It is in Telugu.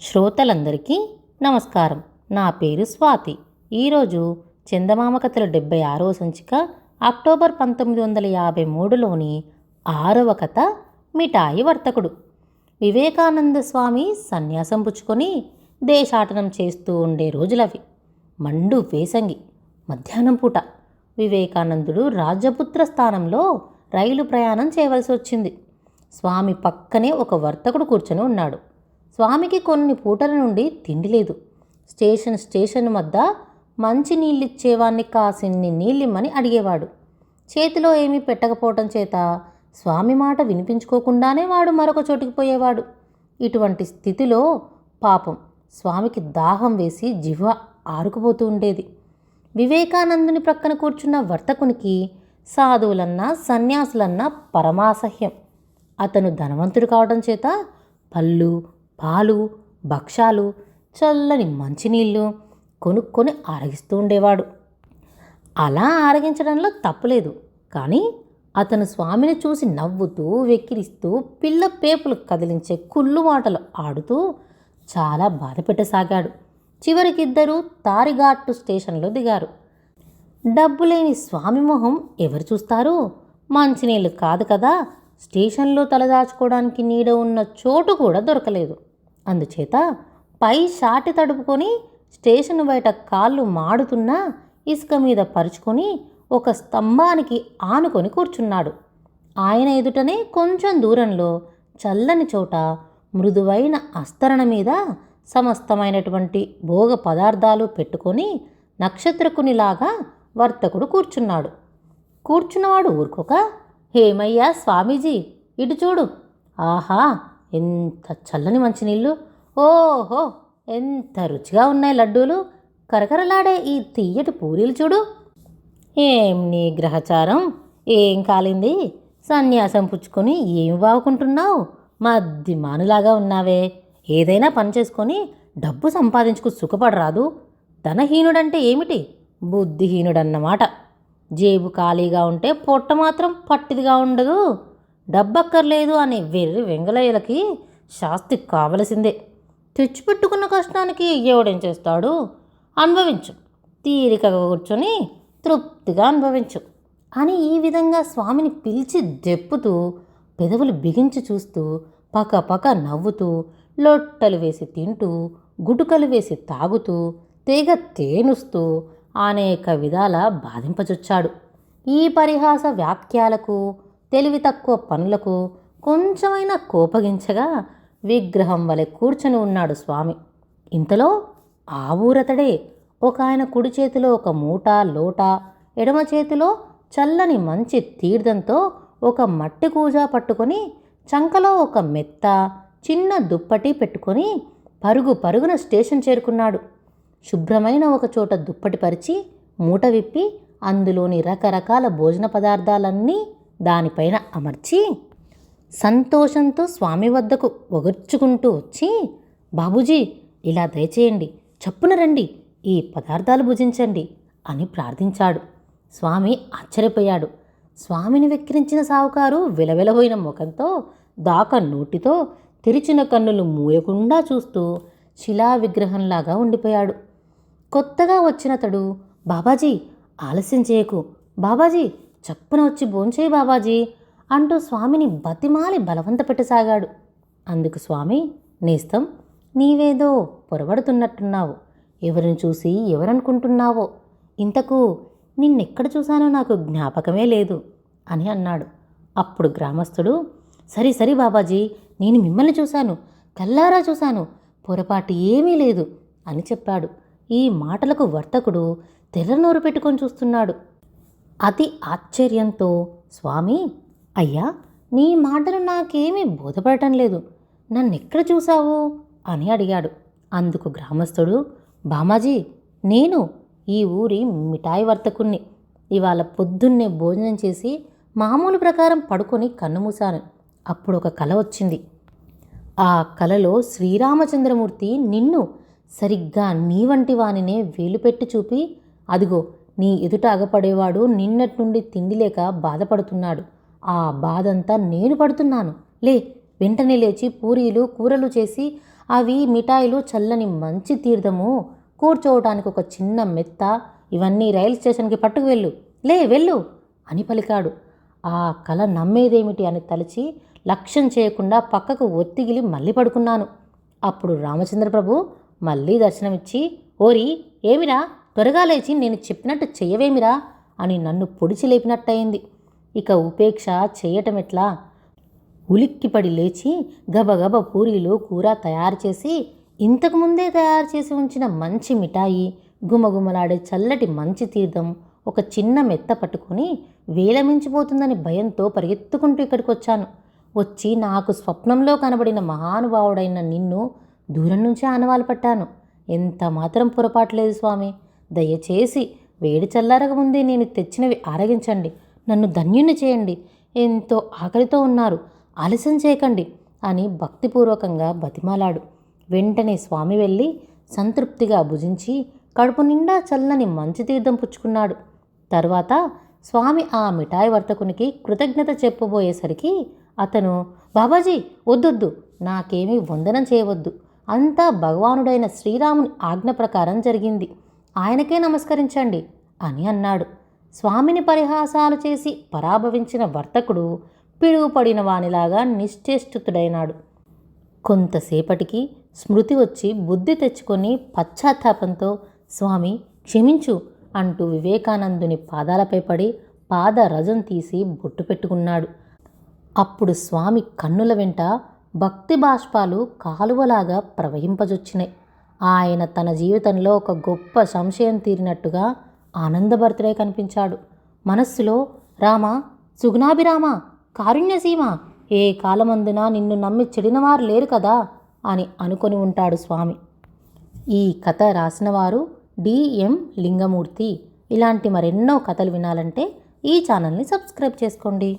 శ్రోతలందరికీ నమస్కారం. నా పేరు స్వాతి. ఈరోజు చందమామ కథల డెబ్బై ఆరవ సంచిక అక్టోబర్ పంతొమ్మిది వందల యాభై మూడులోని ఆరవ కథ మిఠాయి వర్తకుడు. వివేకానంద స్వామి సన్యాసం పుచ్చుకొని దేశాటనం చేస్తూ ఉండే రోజులవి. మండు వేసంగి మధ్యాహ్నం పూట వివేకానందుడు రాజపుత్ర స్థానంలో రైలు ప్రయాణం చేయవలసి వచ్చింది. స్వామి పక్కనే ఒక వర్తకుడు కూర్చొని ఉన్నాడు. స్వామికి కొన్ని పూటల నుండి తిండి లేదు. స్టేషన్ స్టేషన్ వద్ద మంచి నీళ్ళిచ్చేవాణ్ణి కాసిన్ని నీళ్ళిమ్మని అడిగేవాడు. చేతిలో ఏమీ పెట్టకపోవటం చేత స్వామి మాట వినిపించుకోకుండానే వాడు మరొక చోటికి పోయేవాడు. ఇటువంటి స్థితిలో పాపం స్వామికి దాహం వేసి జిహ్వ ఆరుకుపోతూ ఉండేది. వివేకానందుని ప్రక్కన కూర్చున్న వర్తకునికి సాధువులన్నా సన్యాసులన్నా పరమాసహ్యం. అతను ధనవంతుడు కావడం చేత పళ్ళు పాలు భక్షాలు చల్లని మంచినీళ్ళు కొనుక్కొని ఆరగిస్తూ ఉండేవాడు. అలా ఆరగించడంలో తప్పులేదు. కానీ అతను స్వామిని చూసి నవ్వుతూ వెక్కిరిస్తూ పిల్ల పేపులు కదిలించే కుళ్ళు మాటలు ఆడుతూ చాలా బాధ పెట్టసాగాడు చివరికి ఇద్దరూ తారిఘాట్టు స్టేషన్లో దిగారు. డబ్బు లేని స్వామి మొహం ఎవరు చూస్తారు? మంచినీళ్ళు కాదు కదా స్టేషన్లో తలదాచుకోవడానికి నీడ ఉన్న చోటు కూడా దొరకలేదు. అందుచేత పై షాటి తడుపుకొని స్టేషన్ బయట కాళ్ళు మాడుతున్నా ఇసుక మీద పరుచుకొని ఒక స్తంభానికి ఆనుకొని కూర్చున్నాడు. ఆయన ఎదుటనే కొంచెం దూరంలో చల్లని చోట మృదువైన అస్తరణ మీద సమస్తమైనటువంటి భోగ పదార్థాలు పెట్టుకొని నక్షత్రకునిలాగా వర్తకుడు కూర్చున్నాడు. కూర్చున్నవాడు ఊరుకోక హేమయ్యా స్వామీజీ ఇటు చూడు. ఆహా ఎంత చల్లని మంచినీళ్ళు ఓహో ఎంత రుచిగా ఉన్నాయి లడ్డూలు. కరకరలాడే ఈ తీయటి పూరీలు చూడు. ఏం నీ గ్రహచారం? ఏం కాలింది? సన్యాసం పుచ్చుకొని ఏం బాగుకుంటున్నావు? మద్ది మానులాగా ఉన్నావే. ఏదైనా పని చేసుకొని డబ్బు సంపాదించుకు సుఖపడరాదు. ధనహీనుడంటే ఏమిటి? బుద్ధిహీనుడన్నమాట. జేబు ఖాళీగా ఉంటే పొట్ట మాత్రం పట్టిదిగా ఉండదు. డబ్బక్కర్లేదు అనే వెర్రి వెంగలయ్యలకి శాస్తి కావలసిందే. తెచ్చిపెట్టుకున్న కష్టానికి ఎవడేం చేస్తాడు? అనుభవించు. తీరికగా కూర్చొని తృప్తిగా అనుభవించు. అని ఈ విధంగా స్వామిని పిలిచి దెప్పుతూ పెదవులు బిగించి చూస్తూ పక్కపక్క నవ్వుతూ లొట్టలు వేసి తింటూ గుటుకలు వేసి తాగుతూ తీగ తేనుస్తూ అనేక విధాల బాధింపచొచ్చాడు ఈ పరిహాస వ్యాఖ్యాలకు తెలివి తక్కువ పనులకు కొంచెమైనా కోపగించగా విగ్రహం వలె కూర్చొని ఉన్నాడు స్వామి. ఇంతలో ఆ ఊరతడే ఒక ఆయన కుడి చేతిలో ఒక మూట లోట ఎడమ చేతిలో చల్లని మంచి తీర్థంతో ఒక మట్టి కూజా పట్టుకొని చంకలో ఒక మెత్త చిన్న దుప్పటి పెట్టుకొని పరుగు పరుగున స్టేషన్ చేరుకున్నాడు. శుభ్రమైన ఒక చోట దుప్పటి పరిచి మూట విప్పి అందులోని రకరకాల భోజన పదార్థాలన్నీ దానిపైన అమర్చి సంతోషంతో స్వామి వద్దకు ఒగర్చుకుంటూ వచ్చి బాబూజీ ఇలా దయచేయండి. చప్పున రండి. ఈ పదార్థాలు భుజించండి అని ప్రార్థించాడు. స్వామి ఆశ్చర్యపోయాడు. స్వామిని వెక్కిరించిన సావుకారు విలవిలబోయిన ముఖంతో దాక నోటితో తెరిచిన కన్నులు మూయకుండా చూస్తూ శిలా విగ్రహంలాగా ఉండిపోయాడు. కొత్తగా వచ్చినతడు బాబాజీ ఆలస్యం చేయకు. బాబాజీ చప్పున వచ్చి భోంచేయి బాబాజీ అంటూ స్వామిని బతిమాలి బలవంత పెట్టసాగాడు అందుకు స్వామి నేస్తం నీవేదో పొరబడుతున్నట్టున్నావు. ఎవరిని చూసి ఎవరనుకుంటున్నావో? ఇంతకు నిన్నెక్కడ చూశానో నాకు జ్ఞాపకమే లేదు అని అన్నాడు. అప్పుడు గ్రామస్తుడు సరి సరి బాబాజీ నేను మిమ్మల్ని చూశాను కల్లారా చూశాను పొరపాటు ఏమీ లేదు అని చెప్పాడు. ఈ మాటలకు వర్తకుడు తెర్రనోరు పెట్టుకొని చూస్తున్నాడు. అతి ఆశ్చర్యంతో స్వామి అయ్యా నీ మాటలు నాకేమీ బోధపడటం లేదు. నన్నెక్కడ చూశావు? అని అడిగాడు. అందుకు గ్రామస్థుడు బామాజీ నేను ఈ ఊరి మిఠాయి వర్తకుణ్ణి. ఇవాళ పొద్దున్నే భోజనం చేసి మామూలు ప్రకారం పడుకొని కన్నుమూశాను అప్పుడు ఒక కల వచ్చింది. ఆ కలలో శ్రీరామచంద్రమూర్తి నిన్ను సరిగ్గా నీ వంటి వానినే వేలు పెట్టి చూపి అదిగో నీ ఎదుట అగపడేవాడు నిన్నటి నుండి తిండి లేక బాధపడుతున్నాడు. ఆ బాధంతా నేను పడుతున్నాను. లే వెంటనే లేచి పూరీలు కూరలు చేసి అవి మిఠాయిలు చల్లని మంచి తీర్థము కూర్చోవటానికి ఒక చిన్న మెత్త ఇవన్నీ రైలు స్టేషన్కి పట్టుకు వెళ్ళు. లే వెళ్ళు అని పలికాడు. ఆ కళ నమ్మేదేమిటి అని తలచి లక్ష్యం చేయకుండా పక్కకు ఒత్తిగిలి మళ్ళీ పడుకున్నాను. అప్పుడు రామచంద్ర ప్రభు మళ్ళీ దర్శనమిచ్చి ఓరి ఏమిరా? త్వరగా లేచి నేను చెప్పినట్టు చెయ్యవేమిరా అని నన్ను పొడిచి లేపినట్టయింది. ఇక ఉపేక్ష చేయటం ఎట్లా ఉలిక్కిపడి లేచి గబగబ పూరీలు కూర తయారు చేసి ఇంతకుముందే తయారు చేసి ఉంచిన మంచి మిఠాయి గుమగుమలాడే చల్లటి మంచి తీర్థం ఒక చిన్న మెత్త పట్టుకొని వేలమించిపోతుందని భయంతో పరిగెత్తుకుంటూ ఇక్కడికి వచ్చాను. వచ్చి నాకు స్వప్నంలో కనబడిన మహానుభావుడైన నిన్ను దూరం నుంచే ఆనవాలు పట్టాను. ఎంత మాత్రం పొరపాటు లేదు స్వామి. దయచేసి వేడి చల్లారకముందే నేను తెచ్చినవి ఆరగించండి. నన్ను ధన్యుని చేయండి. ఎంతో ఆకలితో ఉన్నారు. ఆలస్యం చేయకండి అని భక్తిపూర్వకంగా బతిమాలాడు. వెంటనే స్వామి వెళ్ళి సంతృప్తిగా భుజించి కడుపు నిండా చల్లని మంచి తీర్థం పుచ్చుకున్నాడు. తర్వాత స్వామి ఆ మిఠాయి వర్తకునికి కృతజ్ఞత చెప్పబోయేసరికి అతను బాబాజీ వద్దొద్దు. నాకేమీ వందనం చేయవద్దు. అంతా భగవానుడైన శ్రీరాముని ఆజ్ఞ ప్రకారం జరిగింది. ఆయనకే నమస్కరించండి అని అన్నాడు. స్వామిని పరిహాసాలు చేసి పరాభవించిన వర్తకుడు పిడుగుపడిన వానిలాగా నిశ్చేష్టుతుడైనాడు. కొంతసేపటికి స్మృతి వచ్చి బుద్ధి తెచ్చుకొని పశ్చాత్తాపంతో స్వామి క్షమించు అంటూ వివేకానందుని పాదాలపై పడి పాద రజం తీసి బొట్టు పెట్టుకున్నాడు. అప్పుడు స్వామి కన్నుల వెంట భక్తి బాష్పాలు కాలువలాగా ప్రవహింపజొచ్చినాయి. ఆయన తన జీవితంలో ఒక గొప్ప సంశయం తీరినట్టుగా ఆనందభరితుడై కనిపించాడు. మనస్సులో రామ సుగుణాభిరామ కారుణ్యసీమ ఏ కాలమందున నిన్ను నమ్మి చెడినవారు లేరు కదా అని అనుకొని ఉంటాడు స్వామి. ఈ కథ రాసినవారు డిఎం లింగమూర్తి. ఇలాంటి మరెన్నో కథలు వినాలంటే ఈ ఛానల్ని సబ్స్క్రైబ్ చేసుకోండి.